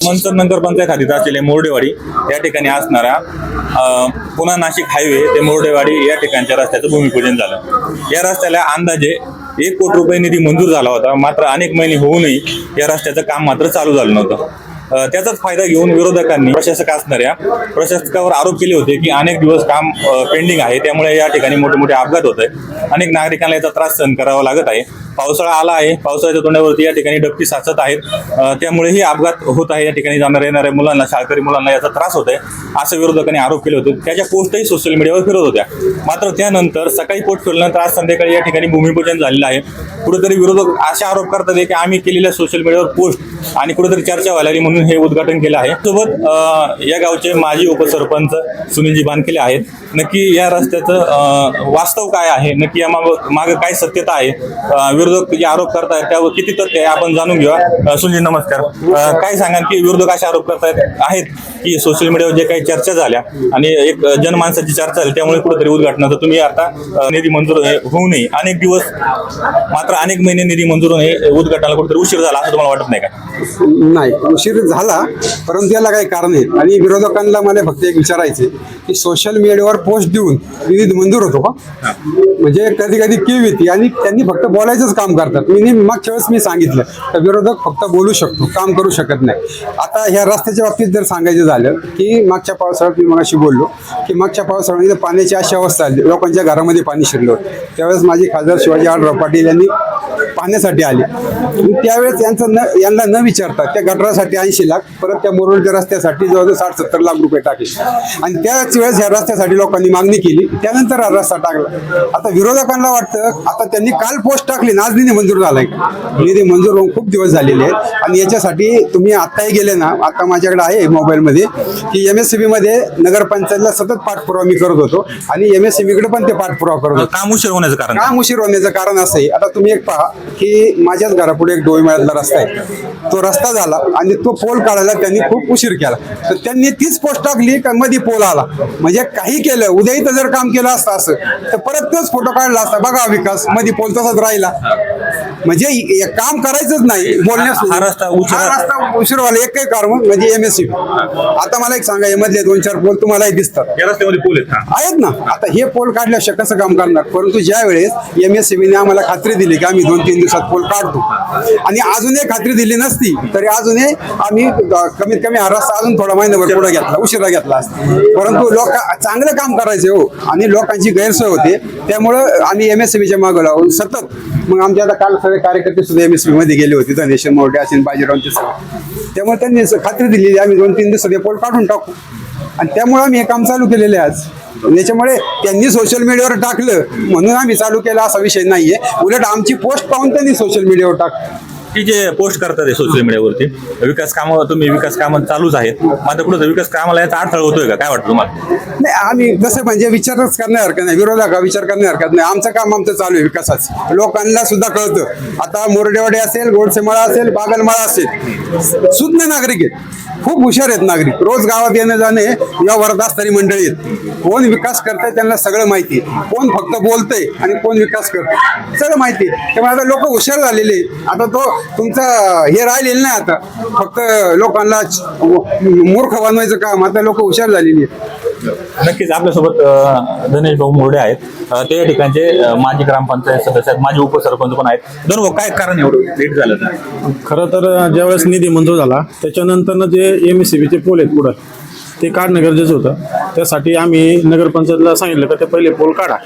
मंचर नगर पंचायत हद्दीत असलेले मोरडेवाडी या ठिकाणी असणारा पुन्हा नाशिक हायवे ते मोरडेवाडी या ठिकाणच्या रस्त्याचं भूमिपूजन झालं. या रस्त्याला अंदाजे एक कोटी रुपये निधी मंजूर झाला होता. मात्र अनेक महिने होऊनही या रस्त्याचं काम मात्र चालू झालं नव्हतं. त्याचाच फायदा घेऊन विरोधकांनी प्रशासक असणाऱ्या प्रशासकावर आरोप केले होते की अनेक दिवस काम पेंडिंग आहे. त्यामुळे या ठिकाणी मोठे मोठे अपघात होत आहेत अनेक नागरिकांना याचा त्रास सहन करावा लागत आहे. पावसाळा आला आहे. पावसाळ्याच्या तोंडावरती या ठिकाणी डबकी साचत आहेत. त्यामुळेही अपघात होत आहे. या ठिकाणी जाणाऱ्या येणाऱ्या मुलांना शाळकरी मुलांना याचा त्रास होत आहे असं विरोधकांनी आरोप केले होते. त्याच्या पोस्टही सोशल मीडियावर फिरत होत्या. मात्र त्यानंतर सकाळी पोस्ट फिरल्यानंतर आज संध्याकाळी या ठिकाणी भूमिपूजन झालेलं आहे. कुठेतरी विरोधक असे आरोप करतात की आम्ही केलेल्या सोशल मीडियावर पोस्ट आणि कुठेतरी चर्चा व्हायला म्हणून हे उद्घाटन केलं आहे. सोबत या गावचे माजी उपसरपंच सुनीलजी बानकेले आहेत. नक्की या रस्त्याचं वास्तव काय आहे? नक्की या मागं काय सत्यता आहे? विरोध विरोधक जे आरोप करतायत त्यावर किती तथ्य आहे आपण जाणून घेऊया. अ, सुनील नमस्कार. अ, काय सांगाल की विरोधक असे आरोप करतायत? आहेत की सोशल मीडियावर जे काही चर्चा झाल्या आणि एक अ, जनमानसाची चर्चा झाली त्यामुळे कुठेतरी उद्घाटनाचं तुम्ही आता अ, निधी मंजूर होऊ नये. अनेक दिवस मात्र अनेक महिने निधी मंजूर होणे उद्घाटनाला कुठेतरी उशीर झाला असं तुम्हाला वाटत नाही का? नाही उशीर झाला परंतु याला काही कारण आहेत. आणि विरोधकांना मला फक्त एक विचारायचे की सोशल मीडियावर पोस्ट देऊन निधी मंजूर होतो का? म्हणजे कधी कधी कीव येते आणि त्यांनी फक्त बोलायचंच काम करतात. मी मागच्या वेळेस मी सांगितलं तर विरोधक फक्त बोलू शकतो काम करू शकत नाही. आता ह्या रस्त्याच्या बाबतीत जर सांगायचं झालं की मागच्या पावसाळ्यात मी मगाशी बोललो की मागच्या पावसाळ्यामध्ये पाण्याची अशी अवस्था आली लोकांच्या घरामध्ये पाणी शिरलं होतं. त्यावेळेस माझे खासदार शिवाजी आढराव पाटील यांनी पाहण्यासाठी आले. त्यावेळेस यांचं न यांना न विचारता त्या गटारासाठी ऐंशी लाख परत त्या मोरोळच्या रस्त्यासाठी जवळजवळ साठ सत्तर लाख रुपये टाकले. आणि त्याच वेळेस ह्या रस्त्यासाठी लोकांनी मागणी केली. त्यानंतर हा रस्ता टाकला. आता विरोधकांना वाटतं आता त्यांनी काल पोस्ट टाकली. ना आज निधी मंजूर झालाय. निधी मंजूर होऊन खूप दिवस झालेले आहेत. आणि याच्यासाठी तुम्ही आत्ताही गेले ना आता माझ्याकडे आहे मोबाईलमध्ये की एम एस सी मध्ये नगरपंचायतला सतत पाठपुरावा मी करत होतो. आणि एम एस सी कडे पण ते पाठपुरावा करत होतो. काम उशीर होण्याचं कारण काम उशीर होण्याचं कारण असं आहे. आता तुम्ही एक पहा. की माझ्याच घरापुढे एक डोईमाळ्यातला रस्ता आहे. तो रस्ता झाला आणि तो पोल काढायला त्यांनी खूप उशीर केला. तर त्यांनी तीच पोस्ट टाकली का मध्ये पोल आला. म्हणजे काही केलं उद्याही तर जर काम केलं असतं असं तर परत तोच फोटो काढला असता. बघा विकासमध्ये पोल तसाच राहिला. म्हणजे हे काम करायचंच नाही बोलण्यास. हा रस्ता उशिरा- हा रस्ता उशीर व्हायला एक काही कारण म्हणजे एम एस सी आता मला एक सांगा मधले दोन चार पोल तुम्हालाही दिसतात. या रस्त्यामध्ये पूल आहेत हा. आहेत ना? आता हे पोल काढल्याशिवाय कसं काम करणार. परंतु ज्या वेळेस एम एस सीबीने आम्हाला खात्री दिली की आम्ही दोन तीन दिवसात पोल काढतो. आणि अजूनही खात्री दिली नसती तरी अजूनही आम्ही अ, कमीत कमी हा रस्ता अजून थोडा महिनाभर पुढे घेतला उशिरा घेतला असता. परंतु लोक चांगलं काम करायचे हो. आणि लोकांची गैरसोय होते. त्यामुळं आम्ही एम एस सीबीच्या मागं लावून सतत मग आमच्या आता काल सगळे कार्यकर्ते सुद्धा एम एसमध्ये गेले होते. धनेश मोर्डे असेल बाजीरावचे सगळे. त्यामुळे त्यांनी खात्री दिली आम्ही दोन तीन दिवसात हे पोल काढून टाकू. आणि त्यामुळे आम्ही हे काम चालू केलेले आज. त्याच्यामुळे त्यांनी सोशल मीडियावर टाकलं. म्हणून आम्ही चालू केला असा विषय नाहीये. उलट आमची पोस्ट पाहून त्यांनी सोशल मीडियावर टाक की जे पोस्ट करतात सोशल मीडियावरती विकास कामं तुम्ही विकास कामं चालूच आहेत. मात्र कुठं विकास कामाला याचा अडथळा होतोय का? काय वाटतं तुम्हाला? नाही आम्ही जसं म्हणजे विचारच करण्या हरकत नाही विरोधक विचार करण्या हरकत नाही. आमचं काम आमचं चालू आहे विकासाचं. लोकांना सुद्धा कळतं. आता मोरडेवाडी असेल गोडसेमाळा असेल बागलमाळा असेल. सुज्ञ नागरिक आहेत. खूप हुशार आहेत नागरिक. रोज गावात येणं जाणे या वर्धास्तरी मंडळी आहेत. कोण विकास करताय त्यांना सगळं माहिती आहे. कोण फक्त बोलतंय आणि कोण विकास करतंय. सगळं माहिती आहे. त्यामुळे आता लोक हुशार झालेले आता तो तुमचा हे राहिलेलं नाही आता. फक्त लोकांना मूर्ख बनवायचं काम. आता लोक हुशार झालेली आहेत. नक्कीच आपल्यासोबत अ, धनेश भाऊ मुरडे आहेत. अ, ते या ठिकाणचे अ, माजी ग्रामपंचायत सदस्य आहेत. माजी उपसरपंच पण आहेत. दोन भाऊ काय कारण एवढं लेट झालं तर? खरं तर ज्यावेळेस निधी मंजूर झाला त्याच्यानंतरनं जे एम एस सी बीचे पोल आहेत पुढं ते काढणं गरजेचं होतं. त्यासाठी आम्ही नगरपंचायतला सांगितलं का ते पहिले पोल काढा.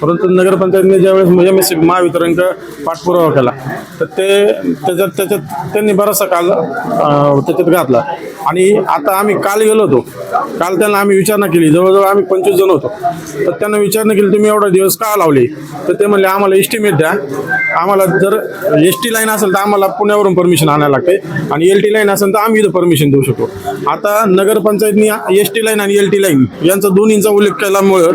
परंतु नगरपंचायतीने ज्यावेळेस एम एस सी महावितरणचा पाठपुरावा केला तर ते त्याच्यात त्याच्यात त्यांनी बराचसा काल त्याच्यात घातला. आणि आता आम्ही काल गेलो होतो. काल त्यांना आम्ही विचारणा केली. जवळजवळ आम्ही पंचवीस जण होतो. तर त्यांना विचारणा केली तुम्ही एवढा दिवस का लावले? तर ते म्हणले आम्हाला एस्टिमेट द्या. आम्हाला जर एस टी लाईन असेल तर आम्हाला पुण्यावरून परमिशन आणायला लागते. आणि एल टी लाईन असेल तर आम्ही इथं परमिशन देऊ शकतो. आता नगरपंचायतनी एस टी लाईन आणि एल टी लाईन यांचा दोन्हींचा उल्लेख केल्यामुळं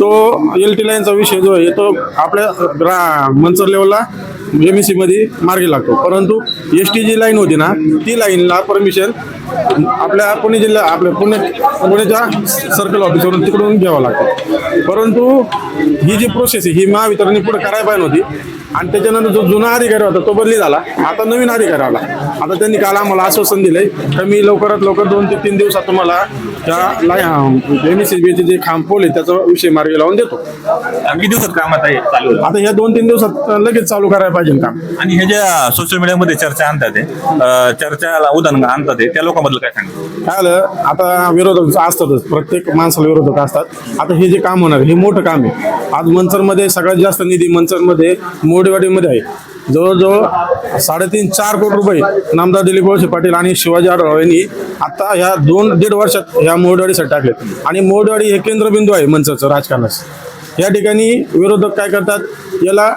तो एल टी लाईनचा विषय जो आहे तो आपल्या ग्रा मंचर लेवलला एम एसमध्ये मार्गी लागतो. परंतु एस टी जी लाईन होती ना ती लाईनला परमिशन आपल्या पुणे जिल्हा आपल्या पुणे पुण्याच्या सर्कल ऑफिसवरून तिकडून घ्यावं लागतं. परंतु ही जी प्रोसेस आहे ही महावितरणने पुढे करायला पाहिजे होती आणि त्याच्यानंतर जो जुना अधिकारी होता तो बदली झाला. आता नवीन अधिकारी आला. आता त्यांनी काल आम्हाला आश्वासन दिलंय तर मी लवकरात लवकर दोन ते तीन दिवसात तुम्हाला त्या एम एस जे खांब पोल आहे त्याचा विषय मार्गी लावून देतो. किती दिवसात कामात आहे चालू? आता ह्या दोन तीन दिवसात लगेच चालू करायला पाहिजे काम. आणि हे ज्या सोशल मीडियामध्ये चर्चा आणतात ते, चर्चाला उदाहरण आणतात ते, त्या लोकांबद्दल काय सांगा काय आलं आता विरोधक असतातच प्रत्येक माणसाला विरोधक असतात. आता हे जे काम होणार हे मोठं काम आहे. आज मंचरमध्ये सगळ्यात जास्त निधी मंचरमध्ये मोडेवाडीमध्ये आहे. जवळजवळ साडेतीन चार कोटी रुपये नामदार दिलीप वळसे पाटील आणि शिवाजी आढळराव यांनी आता ह्या दोन दीड वर्षात ह्या मोडवाडीसाठी टाकलेत. आणि मोडवाडी हे केंद्रबिंदू आहे मंचाचं राजकारणाचं. या ठिकाणी विरोधक काय करतात? याला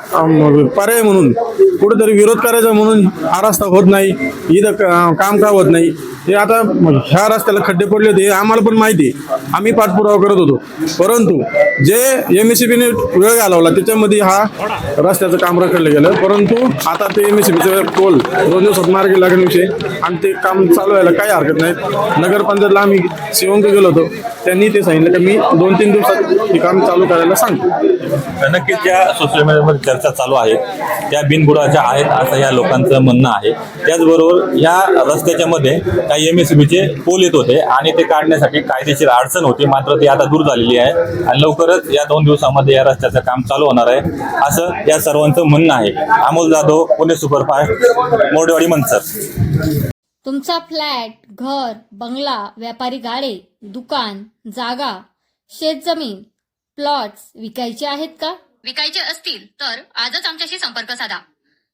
पर्याय म्हणून कुठेतरी विरोध करायचा म्हणून आरास्ता होत नाही इथं काम का होत नाही. हे आता ह्या रस्त्याला खड्डे पडले होते हे आम्हाला पण माहिती आहे. आम्ही पाठपुरावा करत होतो. परंतु जे एम एस सी बीने वेळ घालवला त्याच्यामध्ये हा रस्त्याचं काम रखडलं गेलं. परंतु आता ते एम एस सी बीचं पोल दोन दिवसात मार्गी लागण्याविषयी आणि ते काम चालू व्हायला काही हरकत नाही. नगरपंचायतला आम्ही शिवंक गेलो होतो. त्यांनी ते सांगितलं की मी दोन तीन दिवसात हे काम चालू करायला सांगतो. नक्कीच ज्या सोशल मीडियामध्ये चर्चा चालू आहेत त्या बिनबुडाच्या आहेत असं या लोकांचं म्हणणं आहे. त्याचबरोबर या रस्त्याच्या मध्ये काही एम एस बीचे पोल येत होते आणि ते काढण्यासाठी कायदेशीर अडचण होती मात्र ती आता दूर झालेली आहे आणि लवकरच या दोन दिवसामध्ये या रस्त्याचं काम चालू होणार आहे असं या सर्वांचं म्हणणं आहे. अमोल जाधव पुणे सुपरफास्ट मोरडेवाडी मनसर तुमचा फ्लॅट घर बंगला व्यापारी गाडे दुकान जागा शेतजमीन प्लॉट्स विकायचे आहेत का? विकायचे असतील तर आजच आमच्याशी संपर्क साधा.